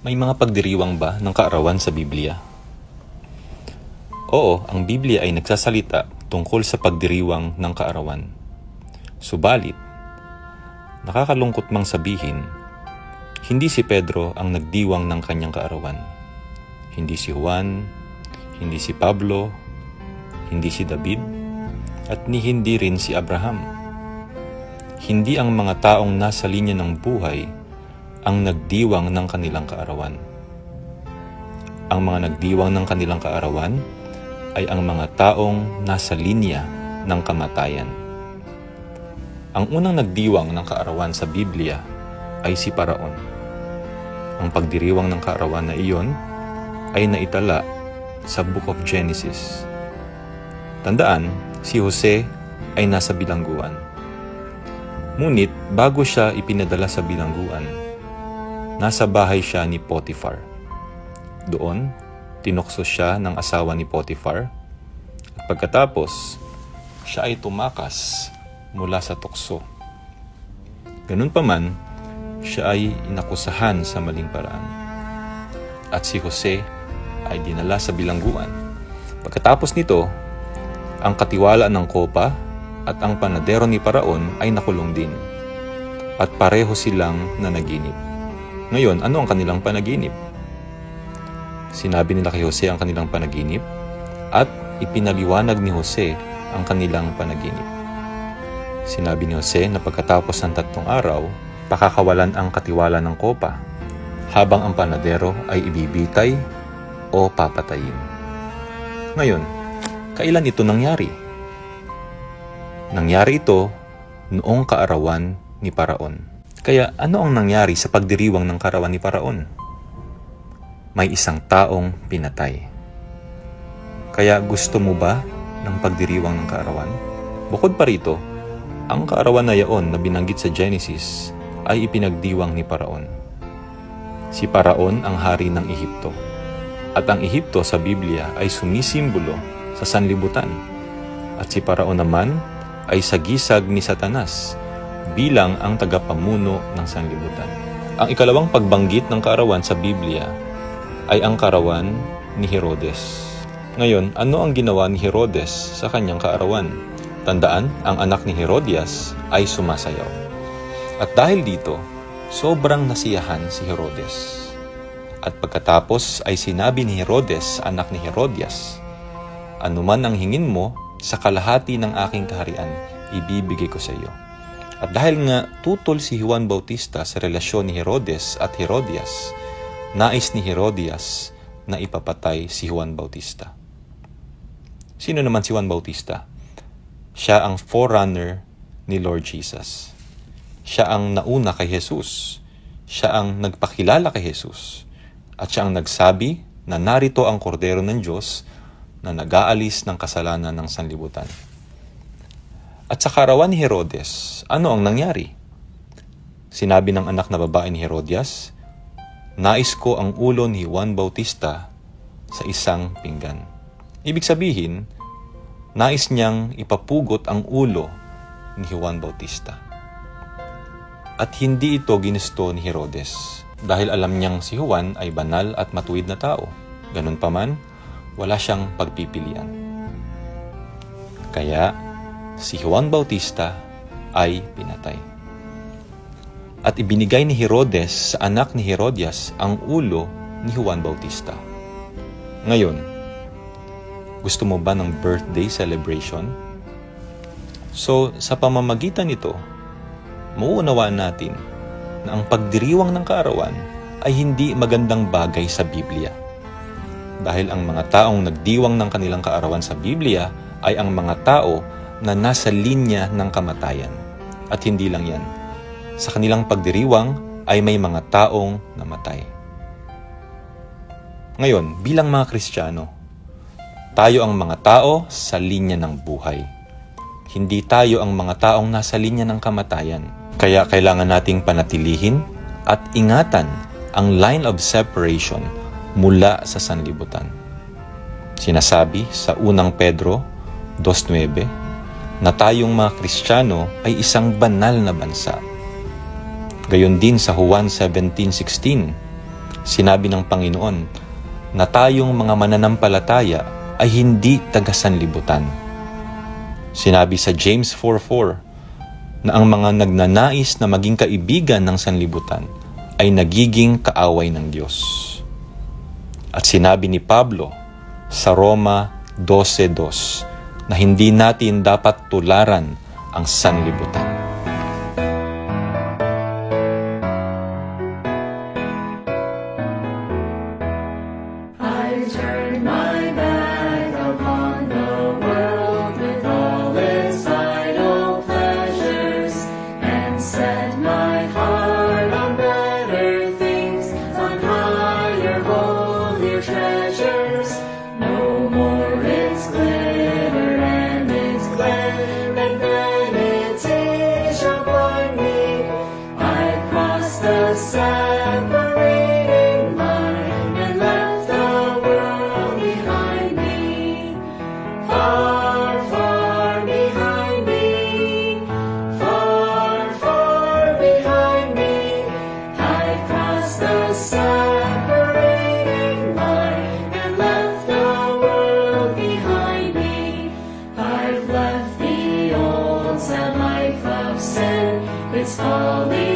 May mga pagdiriwang ba ng kaarawan sa Biblia? Oo, ang Biblia ay nagsasalita tungkol sa pagdiriwang ng kaarawan. Subalit, nakakalungkot mang sabihin, hindi si Pedro ang nagdiwang ng kanyang kaarawan. Hindi si Juan, hindi si Pablo, hindi si David, at ni hindi rin si Abraham. Hindi ang mga taong nasa linya ng buhay ang nagdiwang ng kanilang kaarawan. Ang mga nagdiwang ng kanilang kaarawan ay ang mga taong nasa linya ng kamatayan. Ang unang nagdiwang ng kaarawan sa Biblia ay si Paraon. Ang pagdiriwang ng kaarawan na iyon ay naitala sa Book of Genesis. Tandaan, si Jose ay nasa bilangguan. Ngunit bago siya ipinadala sa bilangguan, nasa bahay siya ni Potiphar. Doon, tinukso siya ng asawa ni Potiphar. At pagkatapos, siya ay tumakas mula sa tukso. Ganun pa man, siya ay inakusahan sa maling paraan. At si Jose ay dinala sa bilangguan. Pagkatapos nito, ang katiwala ng kopa at ang panadero ni Paraon ay nakulong din. At pareho silang nanaginip. Ngayon, ano ang kanilang panaginip? Sinabi nila kay Jose ang kanilang panaginip at ipinaliwanag ni Jose ang kanilang panaginip. Sinabi ni Jose na pagkatapos ng tatlong araw, pakakawalan ang katiwala ng kopa habang ang panadero ay ibibitay o papatayin. Ngayon, kailan ito nangyari? Nangyari ito noong kaarawan ni Paraon. Kaya ano ang nangyari sa pagdiriwang ng kaarawan ni Paraon? May isang taong pinatay. Kaya gusto mo ba ng pagdiriwang ng kaarawan? Bukod pa rito, ang kaarawan na yaon na binanggit sa Genesis ay ipinagdiwang ni Paraon. Si Paraon ang hari ng Ehipto. At ang Ehipto sa Biblia ay sumisimbolo sa sanlibutan. At si Paraon naman ay sagisag ni Satanas bilang ang tagapamuno ng sanlibutan. Ang ikalawang pagbanggit ng kaarawan sa Biblia ay ang kaarawan ni Herodes. Ngayon, ano ang ginawa ni Herodes sa kanyang kaarawan? Tandaan, ang anak ni Herodias ay sumasayaw. At dahil dito, sobrang nasiyahan si Herodes. At pagkatapos ay sinabi ni Herodes, anak ni Herodias, Anuman ang hingin mo, sa kalahati ng aking kaharian, ibibigay ko sa iyo. At dahil nga tutol si Juan Bautista sa relasyon ni Herodes at Herodias, nais ni Herodias na ipapatay si Juan Bautista. Sino naman si Juan Bautista? Siya ang forerunner ni Lord Jesus. Siya ang nauna kay Jesus. Siya ang nagpakilala kay Jesus. At siya ang nagsabi na narito ang kordero ng Diyos na nag-aalis ng kasalanan ng sanlibutan. At sa karawan ni Herodes, ano ang nangyari? Sinabi ng anak na babae ni Herodias, Nais ko ang ulo ni Juan Bautista sa isang pinggan. Ibig sabihin, nais niyang ipapugot ang ulo ni Juan Bautista. At hindi ito ginusto ni Herodes dahil alam niyang si Juan ay banal at matuwid na tao. Ganun pa man, wala siyang pagpipilian. Kaya, si Juan Bautista ay pinatay. At ibinigay ni Herodes sa anak ni Herodias ang ulo ni Juan Bautista. Ngayon, gusto mo ba ng birthday celebration? So, sa pamamagitan nito, mauunawaan natin na ang pagdiriwang ng kaarawan ay hindi magandang bagay sa Biblia. Dahil ang mga taong nagdiwang ng kanilang kaarawan sa Biblia ay ang mga tao na nasa linya ng kamatayan. At hindi lang yan. Sa kanilang pagdiriwang ay may mga taong namatay. Ngayon, bilang mga Kristiyano, tayo ang mga tao sa linya ng buhay. Hindi tayo ang mga taong nasa linya ng kamatayan. Kaya kailangan nating panatilihin at ingatan ang line of separation mula sa sanlibutan. Sinasabi sa unang Pedro 2.9 na tayong mga Kristiyano ay isang banal na bansa. Gayon din sa Juan 17.16, sinabi ng Panginoon na tayong mga mananampalataya ay hindi tagasanlibutan. Sinabi sa James 4.4 na ang mga nagnanais na maging kaibigan ng sanlibutan ay nagiging kaaway ng Diyos. At sinabi ni Pablo sa Roma 12.2 na hindi natin dapat tularan ang sanlibutan. I turn my shall be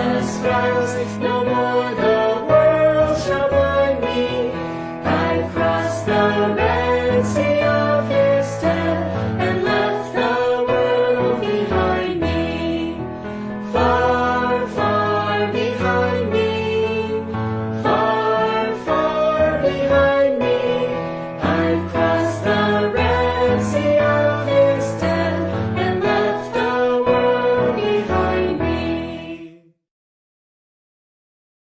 and spirals no more.